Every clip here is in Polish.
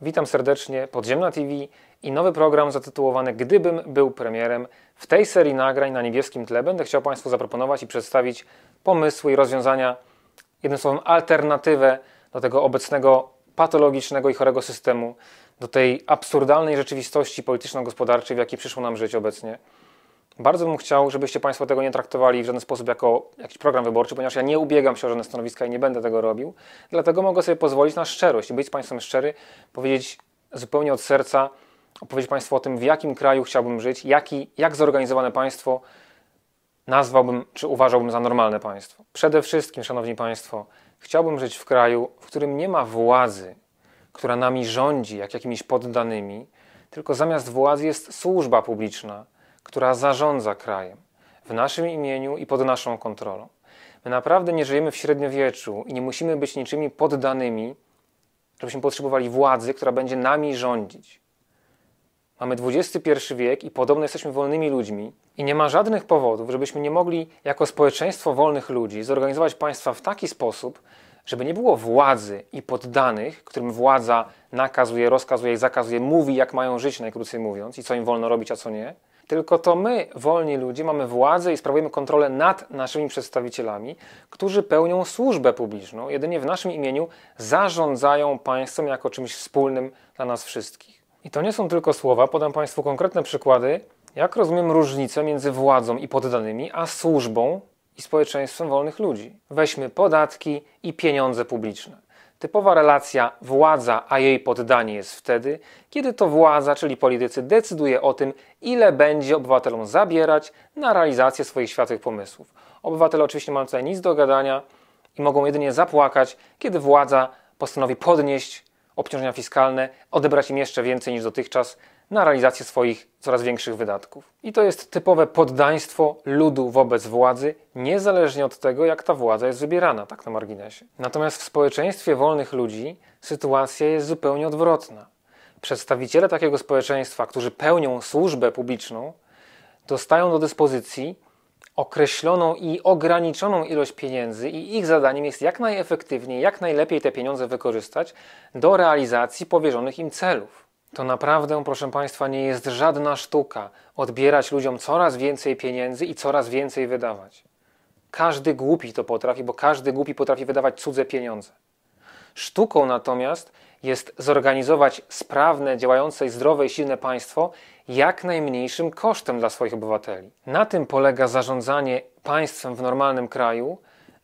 Witam serdecznie, Podziemna TV i nowy program zatytułowany Gdybym był premierem. W tej serii nagrań na niebieskim tle będę chciał Państwu zaproponować i przedstawić pomysły i rozwiązania, jednym słowem alternatywę do tego obecnego patologicznego i chorego systemu, do tej absurdalnej rzeczywistości polityczno-gospodarczej, w jakiej przyszło nam żyć obecnie. Bardzo bym chciał, żebyście Państwo tego nie traktowali w żaden sposób jako jakiś program wyborczy, ponieważ ja nie ubiegam się o żadne stanowiska i nie będę tego robił. Dlatego mogę sobie pozwolić na szczerość być z Państwem szczery, powiedzieć zupełnie od serca, opowiedzieć Państwu o tym, w jakim kraju chciałbym żyć, jaki, jak zorganizowane państwo nazwałbym, czy uważałbym za normalne państwo. Przede wszystkim, Szanowni Państwo, chciałbym żyć w kraju, w którym nie ma władzy, która nami rządzi, jak jakimiś poddanymi, tylko zamiast władzy jest służba publiczna, która zarządza krajem w naszym imieniu i pod naszą kontrolą. My naprawdę nie żyjemy w średniowieczu i nie musimy być niczymi poddanymi, żebyśmy potrzebowali władzy, która będzie nami rządzić. Mamy XXI wiek i podobno jesteśmy wolnymi ludźmi i nie ma żadnych powodów, żebyśmy nie mogli jako społeczeństwo wolnych ludzi zorganizować państwa w taki sposób, żeby nie było władzy i poddanych, którym władza nakazuje, rozkazuje i zakazuje, mówi jak mają żyć, najkrócej mówiąc, i co im wolno robić, a co nie, tylko to my, wolni ludzie, mamy władzę i sprawujemy kontrolę nad naszymi przedstawicielami, którzy pełnią służbę publiczną, jedynie w naszym imieniu zarządzają państwem jako czymś wspólnym dla nas wszystkich. I to nie są tylko słowa, podam Państwu konkretne przykłady, jak rozumiem różnicę między władzą i poddanymi, a służbą i społeczeństwem wolnych ludzi. Weźmy podatki i pieniądze publiczne. Typowa relacja władza a jej poddanie jest wtedy, kiedy to władza, czyli politycy, decyduje o tym, ile będzie obywatelom zabierać na realizację swoich światłych pomysłów. Obywatele oczywiście mają tutaj nic do gadania i mogą jedynie zapłakać, kiedy władza postanowi podnieść obciążenia fiskalne, odebrać im jeszcze więcej niż dotychczas na realizację swoich coraz większych wydatków. I to jest typowe poddaństwo ludu wobec władzy, niezależnie od tego, jak ta władza jest wybierana, tak na marginesie. Natomiast w społeczeństwie wolnych ludzi sytuacja jest zupełnie odwrotna. Przedstawiciele takiego społeczeństwa, którzy pełnią służbę publiczną, dostają do dyspozycji określoną i ograniczoną ilość pieniędzy, i ich zadaniem jest jak najefektywniej, jak najlepiej te pieniądze wykorzystać do realizacji powierzonych im celów. To naprawdę, proszę Państwa, nie jest żadna sztuka odbierać ludziom coraz więcej pieniędzy i coraz więcej wydawać. Każdy głupi to potrafi, bo każdy głupi potrafi wydawać cudze pieniądze. Sztuką natomiast jest zorganizować sprawne, działające i zdrowe i silne państwo jak najmniejszym kosztem dla swoich obywateli. Na tym polega zarządzanie państwem w normalnym kraju,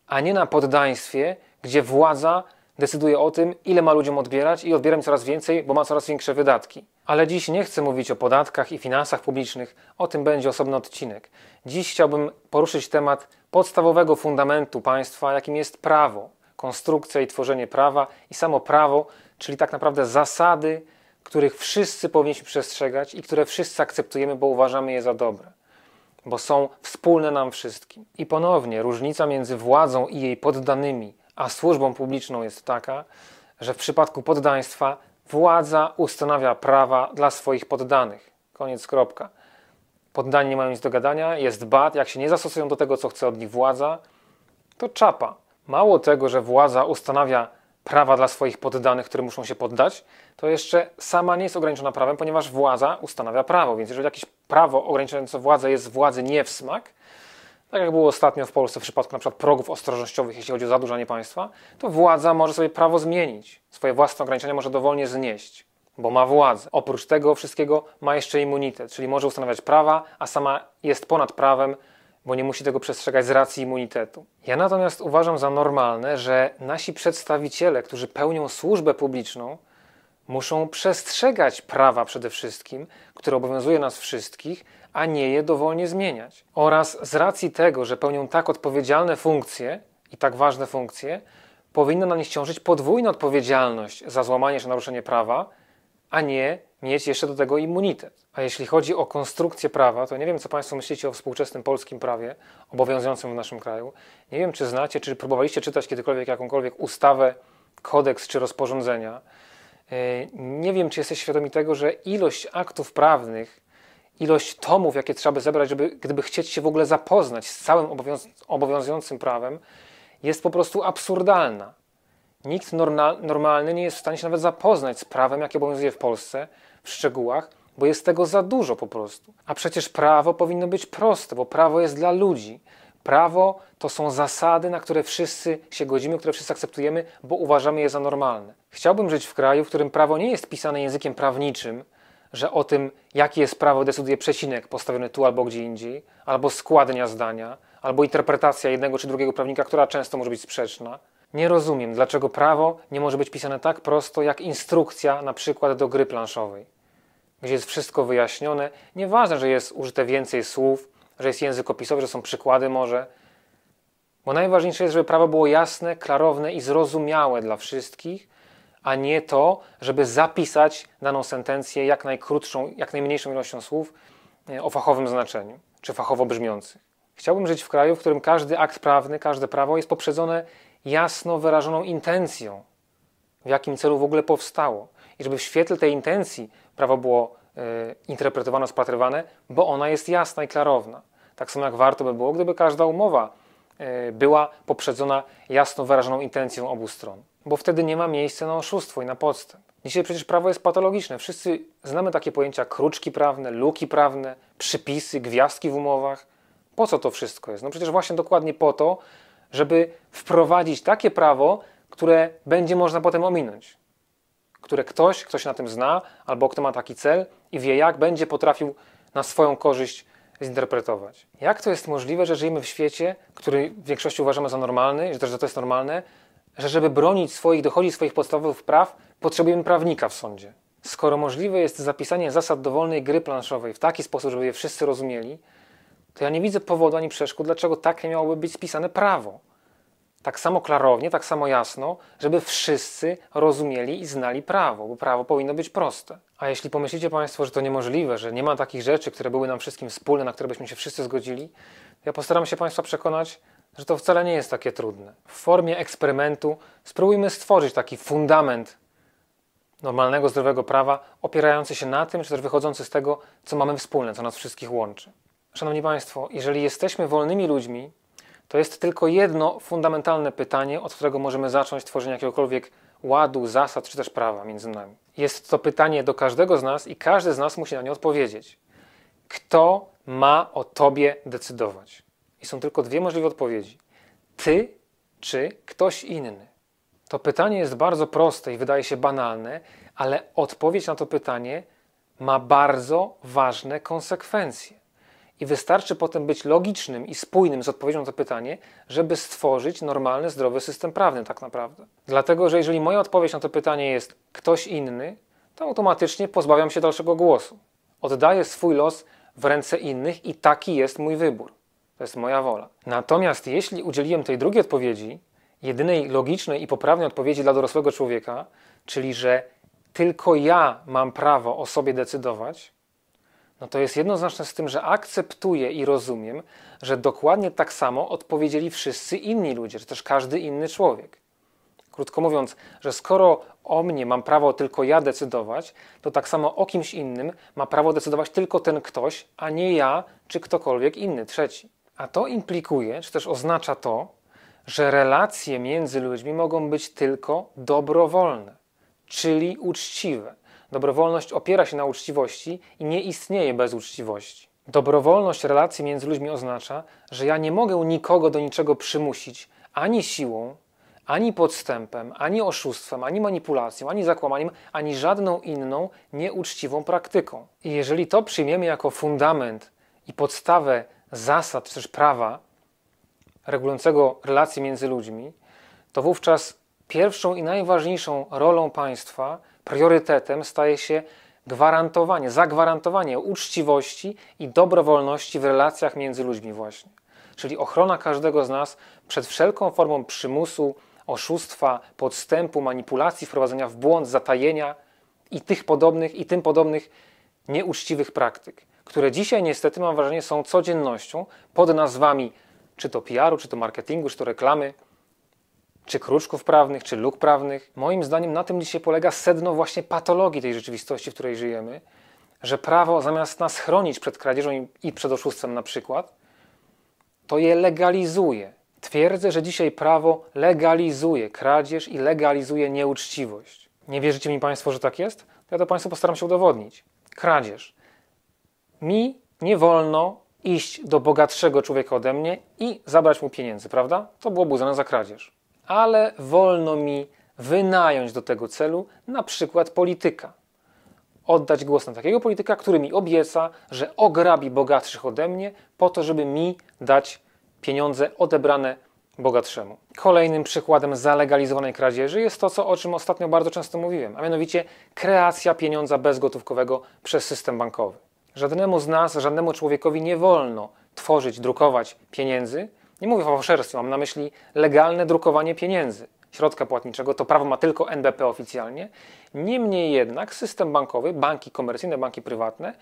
a nie na poddaństwie, gdzie władza decyduje o tym, ile ma ludziom odbierać i odbiera im coraz więcej, bo ma coraz większe wydatki. Ale dziś nie chcę mówić o podatkach i finansach publicznych, o tym będzie osobny odcinek. Dziś chciałbym poruszyć temat podstawowego fundamentu państwa, jakim jest prawo, konstrukcja i tworzenie prawa i samo prawo, czyli tak naprawdę zasady, których wszyscy powinniśmy przestrzegać i które wszyscy akceptujemy, bo uważamy je za dobre bo są wspólne nam wszystkim. I ponownie różnica między władzą i jej poddanymi a służbą publiczną jest taka, że w przypadku poddaństwa władza ustanawia prawa dla swoich poddanych. Koniec, kropka. Poddani nie mają nic do gadania, jest bad, jak się nie zastosują do tego, co chce od nich władza, to czapa. Mało tego, że władza ustanawia prawa dla swoich poddanych, które muszą się poddać, to jeszcze sama nie jest ograniczona prawem, ponieważ władza ustanawia prawo. Więc jeżeli jakieś prawo ograniczające władzę jest władzy nie w smak, tak jak było ostatnio w Polsce w przypadku np. progów ostrożnościowych, jeśli chodzi o zadłużanie państwa, to władza może sobie prawo zmienić. Swoje własne ograniczenia może dowolnie znieść, bo ma władzę. Oprócz tego wszystkiego ma jeszcze immunitet, czyli może ustanawiać prawa, a sama jest ponad prawem, bo nie musi tego przestrzegać z racji immunitetu. Ja natomiast uważam za normalne, że nasi przedstawiciele, którzy pełnią służbę publiczną, muszą przestrzegać prawa przede wszystkim, które obowiązuje nas wszystkich, a nie je dowolnie zmieniać. Oraz z racji tego, że pełnią tak odpowiedzialne funkcje i tak ważne funkcje, powinna na nich ciążyć podwójna odpowiedzialność za złamanie czy naruszenie prawa, a nie mieć jeszcze do tego immunitet. A jeśli chodzi o konstrukcję prawa, to nie wiem, co Państwo myślicie o współczesnym polskim prawie obowiązującym w naszym kraju. Nie wiem, czy znacie, czy próbowaliście czytać kiedykolwiek jakąkolwiek ustawę, kodeks czy rozporządzenia. E, nie wiem, czy jesteście świadomi tego, że ilość aktów prawnych ilość tomów, jakie trzeba by zebrać, żeby, gdyby chcieć się w ogóle zapoznać z całym obowiąz obowiązującym prawem, jest po prostu absurdalna. Nikt normalny nie jest w stanie się nawet zapoznać z prawem, jakie obowiązuje w Polsce w szczegółach, bo jest tego za dużo po prostu. A przecież prawo powinno być proste, bo prawo jest dla ludzi. Prawo to są zasady, na które wszyscy się godzimy, które wszyscy akceptujemy, bo uważamy je za normalne. Chciałbym żyć w kraju, w którym prawo nie jest pisane językiem prawniczym, że o tym, jakie jest prawo, decyduje przecinek postawiony tu albo gdzie indziej, albo składnia zdania, albo interpretacja jednego czy drugiego prawnika, która często może być sprzeczna. Nie rozumiem, dlaczego prawo nie może być pisane tak prosto jak instrukcja, na przykład do gry planszowej, gdzie jest wszystko wyjaśnione. Nieważne, że jest użyte więcej słów, że jest język opisowy, że są przykłady może. Bo najważniejsze jest, żeby prawo było jasne, klarowne i zrozumiałe dla wszystkich, a nie to, żeby zapisać daną sentencję jak najkrótszą, jak najmniejszą ilością słów e, o fachowym znaczeniu, czy fachowo brzmiących. Chciałbym żyć w kraju, w którym każdy akt prawny, każde prawo jest poprzedzone jasno wyrażoną intencją, w jakim celu w ogóle powstało. I żeby w świetle tej intencji prawo było interpretowane, spatrywane, bo ona jest jasna i klarowna. Tak samo jak warto by było, gdyby każda umowa y, była poprzedzona jasno wyrażoną intencją obu stron. Bo wtedy nie ma miejsca na oszustwo i na podstęp. Dzisiaj przecież prawo jest patologiczne. Wszyscy znamy takie pojęcia kruczki prawne, luki prawne, przypisy, gwiazdki w umowach. Po co to wszystko jest? No przecież właśnie dokładnie po to, żeby wprowadzić takie prawo, które będzie można potem ominąć. Które ktoś, kto się na tym zna, albo kto ma taki cel i wie jak, będzie potrafił na swoją korzyść zinterpretować. Jak to jest możliwe, że żyjemy w świecie, który w większości uważamy za normalny, że też to jest normalne, że żeby bronić swoich, dochodzić swoich podstawowych praw, potrzebujemy prawnika w sądzie? Skoro możliwe jest zapisanie zasad dowolnej gry planszowej w taki sposób, żeby je wszyscy rozumieli, to ja nie widzę powodu ani przeszkód, dlaczego tak nie miałoby być spisane prawo. Tak samo klarownie, tak samo jasno, żeby wszyscy rozumieli i znali prawo, bo prawo powinno być proste. A jeśli pomyślicie Państwo, że to niemożliwe, że nie ma takich rzeczy, które były nam wszystkim wspólne, na które byśmy się wszyscy zgodzili, ja postaram się Państwa przekonać, że to wcale nie jest takie trudne. W formie eksperymentu spróbujmy stworzyć taki fundament normalnego, zdrowego prawa, opierający się na tym, czy też wychodzący z tego, co mamy wspólne, co nas wszystkich łączy. Szanowni Państwo, jeżeli jesteśmy wolnymi ludźmi, to jest tylko jedno fundamentalne pytanie, od którego możemy zacząć tworzenie jakiegokolwiek ładu, zasad czy też prawa między nami. Jest to pytanie do każdego z nas i każdy z nas musi na nie odpowiedzieć. Kto ma o tobie decydować? I są tylko dwie możliwe odpowiedzi: ty czy ktoś inny. To pytanie jest bardzo proste i wydaje się banalne, ale odpowiedź na to pytanie ma bardzo ważne konsekwencje. I wystarczy potem być logicznym i spójnym z odpowiedzią na to pytanie, żeby stworzyć normalny, zdrowy system prawny, tak naprawdę. Dlatego, że jeżeli moja odpowiedź na to pytanie jest ktoś inny, to automatycznie pozbawiam się dalszego głosu. Oddaję swój los w ręce innych i taki jest mój wybór. To jest moja wola. Natomiast jeśli udzieliłem tej drugiej odpowiedzi, jedynej logicznej i poprawnej odpowiedzi dla dorosłego człowieka, czyli że tylko ja mam prawo o sobie decydować, no to jest jednoznaczne z tym, że akceptuję i rozumiem, że dokładnie tak samo odpowiedzieli wszyscy inni ludzie, czy też każdy inny człowiek. Krótko mówiąc, że skoro o mnie mam prawo tylko ja decydować, to tak samo o kimś innym ma prawo decydować tylko ten ktoś, a nie ja czy ktokolwiek inny, trzeci. A to implikuje, czy też oznacza to, że relacje między ludźmi mogą być tylko dobrowolne, czyli uczciwe. Dobrowolność opiera się na uczciwości i nie istnieje bez uczciwości. Dobrowolność relacji między ludźmi oznacza, że ja nie mogę nikogo do niczego przymusić ani siłą, ani podstępem, ani oszustwem, ani manipulacją, ani zakłamaniem, ani żadną inną nieuczciwą praktyką. I jeżeli to przyjmiemy jako fundament i podstawę zasad czy też prawa regulującego relacje między ludźmi, to wówczas pierwszą i najważniejszą rolą państwa priorytetem staje się gwarantowanie, zagwarantowanie uczciwości i dobrowolności w relacjach między ludźmi właśnie. Czyli ochrona każdego z nas przed wszelką formą przymusu, oszustwa, podstępu, manipulacji, wprowadzenia w błąd, zatajenia i tych podobnych i tym podobnych nieuczciwych praktyk, które dzisiaj niestety mam wrażenie są codziennością pod nazwami czy to PR-u, czy to marketingu, czy to reklamy, czy kruczków prawnych, czy luk prawnych. Moim zdaniem na tym dzisiaj polega sedno właśnie patologii tej rzeczywistości, w której żyjemy, że prawo zamiast nas chronić przed kradzieżą i przed oszustwem na przykład, to je legalizuje, Twierdzę, że dzisiaj prawo legalizuje kradzież i legalizuje nieuczciwość. Nie wierzycie mi Państwo, że tak jest? Ja to Państwu postaram się udowodnić. Kradzież. Mi nie wolno iść do bogatszego człowieka ode mnie i zabrać mu pieniędzy, prawda? To byłoby uznane za kradzież. Ale wolno mi wynająć do tego celu na przykład polityka. Oddać głos na takiego polityka, który mi obieca, że ograbi bogatszych ode mnie po to, żeby mi dać pieniądze odebrane bogatszemu. Kolejnym przykładem zalegalizowanej kradzieży jest to, co, o czym ostatnio bardzo często mówiłem, a mianowicie kreacja pieniądza bezgotówkowego przez system bankowy. Żadnemu z nas, żadnemu człowiekowi nie wolno tworzyć, drukować pieniędzy. Nie mówię o fałszerstwie, mam na myśli legalne drukowanie pieniędzy, środka płatniczego. To prawo ma tylko NBP oficjalnie. Niemniej jednak system bankowy, banki komercyjne, banki prywatne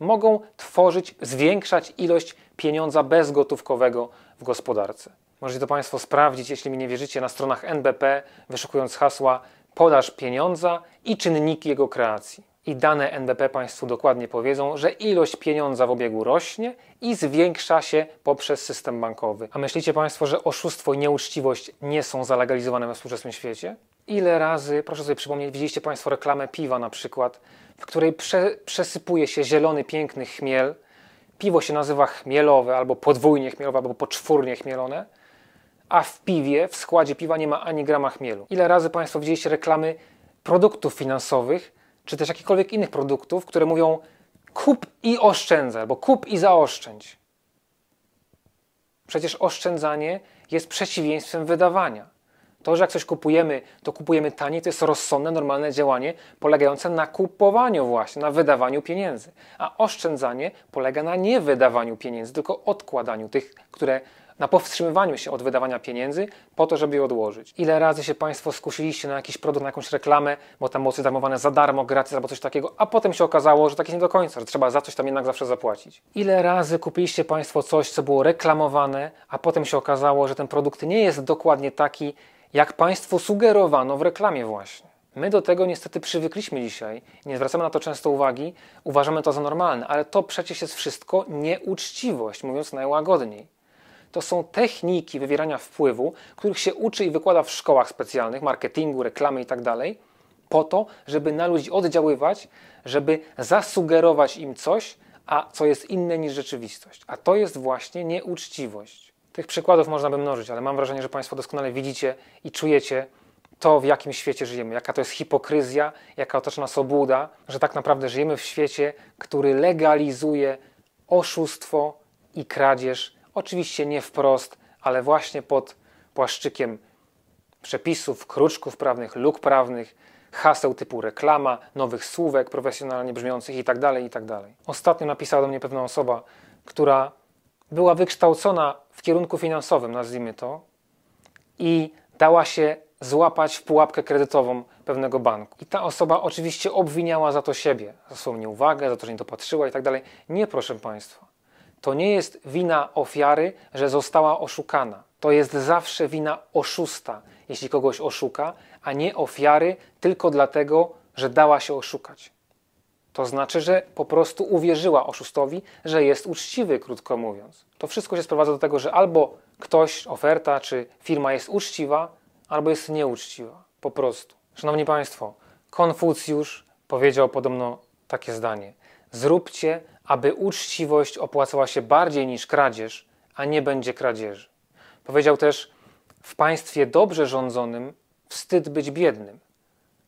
mogą tworzyć, zwiększać ilość pieniądza bezgotówkowego w gospodarce. Możecie to Państwo sprawdzić, jeśli mi nie wierzycie, na stronach NBP, wyszukując hasła podaż pieniądza i czynniki jego kreacji. I dane NBP Państwu dokładnie powiedzą, że ilość pieniądza w obiegu rośnie i zwiększa się poprzez system bankowy. A myślicie Państwo, że oszustwo i nieuczciwość nie są zalegalizowane we współczesnym świecie? Ile razy, proszę sobie przypomnieć, widzieliście Państwo reklamę piwa na przykład, w której prze, przesypuje się zielony, piękny chmiel. Piwo się nazywa chmielowe, albo podwójnie chmielowe, albo poczwórnie chmielone, a w piwie, w składzie piwa nie ma ani grama chmielu. Ile razy Państwo widzieliście reklamy produktów finansowych, czy też jakichkolwiek innych produktów, które mówią kup i oszczędzaj, albo kup i zaoszczędź. Przecież oszczędzanie jest przeciwieństwem wydawania. To, że jak coś kupujemy, to kupujemy taniej, to jest rozsądne, normalne działanie polegające na kupowaniu właśnie, na wydawaniu pieniędzy. A oszczędzanie polega na nie wydawaniu pieniędzy, tylko odkładaniu tych, które na powstrzymywaniu się od wydawania pieniędzy po to, żeby je odłożyć. Ile razy się Państwo skusiliście na jakiś produkt, na jakąś reklamę, bo tam coś darmowane za darmo, gratis albo coś takiego, a potem się okazało, że tak jest nie do końca, że trzeba za coś tam jednak zawsze zapłacić. Ile razy kupiliście Państwo coś, co było reklamowane, a potem się okazało, że ten produkt nie jest dokładnie taki, jak Państwu sugerowano w reklamie właśnie. My do tego niestety przywykliśmy dzisiaj, nie zwracamy na to często uwagi, uważamy to za normalne, ale to przecież jest wszystko nieuczciwość, mówiąc najłagodniej. To są techniki wywierania wpływu, których się uczy i wykłada w szkołach specjalnych, marketingu, reklamy itd., tak po to, żeby na ludzi oddziaływać, żeby zasugerować im coś, a co jest inne niż rzeczywistość. A to jest właśnie nieuczciwość. Tych przykładów można by mnożyć, ale mam wrażenie, że Państwo doskonale widzicie i czujecie to, w jakim świecie żyjemy, jaka to jest hipokryzja, jaka otacza nas że tak naprawdę żyjemy w świecie, który legalizuje oszustwo i kradzież Oczywiście nie wprost, ale właśnie pod płaszczykiem przepisów, kruczków prawnych, luk prawnych, haseł typu reklama, nowych słówek profesjonalnie brzmiących itd., tak itd. Tak Ostatnio napisała do mnie pewna osoba, która była wykształcona w kierunku finansowym, nazwijmy to, i dała się złapać w pułapkę kredytową pewnego banku. I ta osoba oczywiście obwiniała za to siebie, za swoją nieuwagę, za to, że nie dopatrzyła i tak dalej. Nie, proszę Państwa. To nie jest wina ofiary, że została oszukana. To jest zawsze wina oszusta, jeśli kogoś oszuka, a nie ofiary tylko dlatego, że dała się oszukać. To znaczy, że po prostu uwierzyła oszustowi, że jest uczciwy, krótko mówiąc. To wszystko się sprowadza do tego, że albo ktoś, oferta czy firma jest uczciwa, albo jest nieuczciwa. Po prostu. Szanowni Państwo, Konfucjusz powiedział podobno takie zdanie: Zróbcie aby uczciwość opłacała się bardziej niż kradzież, a nie będzie kradzieży. Powiedział też: W państwie dobrze rządzonym wstyd być biednym,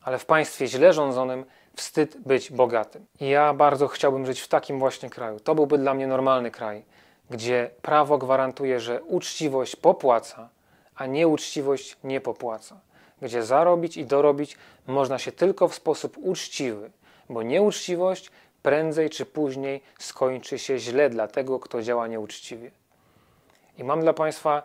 ale w państwie źle rządzonym wstyd być bogatym. I ja bardzo chciałbym żyć w takim właśnie kraju. To byłby dla mnie normalny kraj, gdzie prawo gwarantuje, że uczciwość popłaca, a nieuczciwość nie popłaca. Gdzie zarobić i dorobić można się tylko w sposób uczciwy, bo nieuczciwość prędzej czy później skończy się źle dla tego, kto działa nieuczciwie. I mam dla Państwa,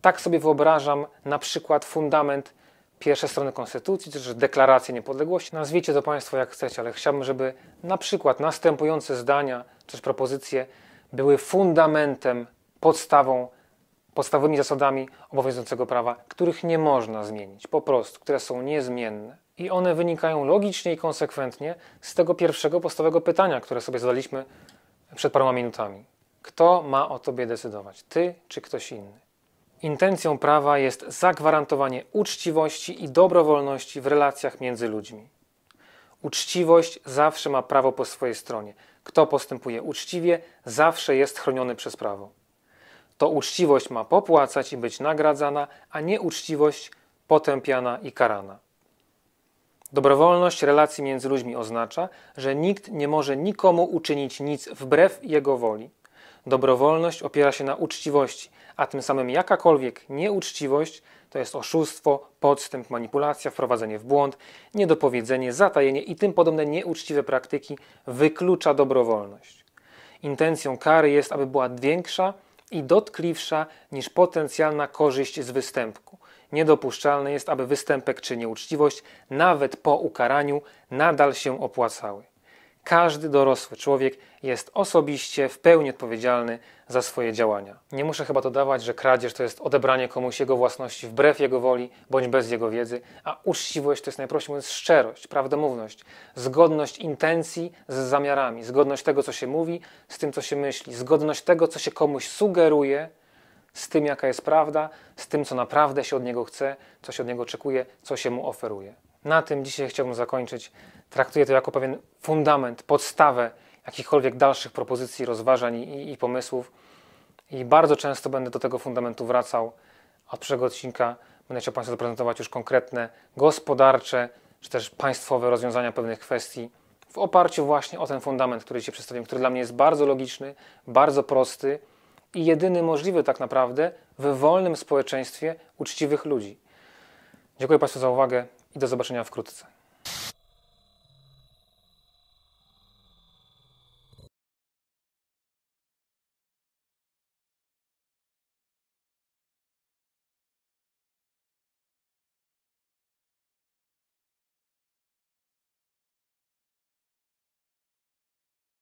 tak sobie wyobrażam, na przykład fundament pierwszej strony Konstytucji, czy też deklarację niepodległości. Nazwijcie to Państwo jak chcecie, ale chciałbym, żeby na przykład następujące zdania, czy też propozycje były fundamentem, podstawą, podstawowymi zasadami obowiązującego prawa, których nie można zmienić, po prostu, które są niezmienne. I one wynikają logicznie i konsekwentnie z tego pierwszego podstawowego pytania, które sobie zadaliśmy przed paroma minutami. Kto ma o tobie decydować? Ty czy ktoś inny? Intencją prawa jest zagwarantowanie uczciwości i dobrowolności w relacjach między ludźmi. Uczciwość zawsze ma prawo po swojej stronie. Kto postępuje uczciwie, zawsze jest chroniony przez prawo. To uczciwość ma popłacać i być nagradzana, a nie uczciwość potępiana i karana. Dobrowolność relacji między ludźmi oznacza, że nikt nie może nikomu uczynić nic wbrew jego woli. Dobrowolność opiera się na uczciwości, a tym samym jakakolwiek nieuczciwość to jest oszustwo, podstęp, manipulacja, wprowadzenie w błąd, niedopowiedzenie, zatajenie i tym podobne nieuczciwe praktyki wyklucza dobrowolność. Intencją kary jest, aby była większa i dotkliwsza niż potencjalna korzyść z występku. Niedopuszczalne jest, aby występek czy nieuczciwość, nawet po ukaraniu, nadal się opłacały. Każdy dorosły człowiek jest osobiście w pełni odpowiedzialny za swoje działania. Nie muszę chyba dodawać, że kradzież to jest odebranie komuś jego własności wbrew jego woli bądź bez jego wiedzy, a uczciwość to jest najprościej mówiąc szczerość, prawdomówność, zgodność intencji z zamiarami, zgodność tego, co się mówi, z tym, co się myśli, zgodność tego, co się komuś sugeruje, z tym, jaka jest prawda, z tym, co naprawdę się od niego chce, co się od niego oczekuje, co się mu oferuje. Na tym dzisiaj chciałbym zakończyć. Traktuję to jako pewien fundament, podstawę jakichkolwiek dalszych propozycji, rozważań i, i pomysłów. I bardzo często będę do tego fundamentu wracał. Od przyszłego odcinka będę chciał Państwu zaprezentować już konkretne gospodarcze czy też państwowe rozwiązania pewnych kwestii w oparciu właśnie o ten fundament, który dzisiaj przedstawiłem, który dla mnie jest bardzo logiczny, bardzo prosty i jedyny możliwy tak naprawdę w wolnym społeczeństwie uczciwych ludzi. Dziękuję Państwu za uwagę i do zobaczenia wkrótce.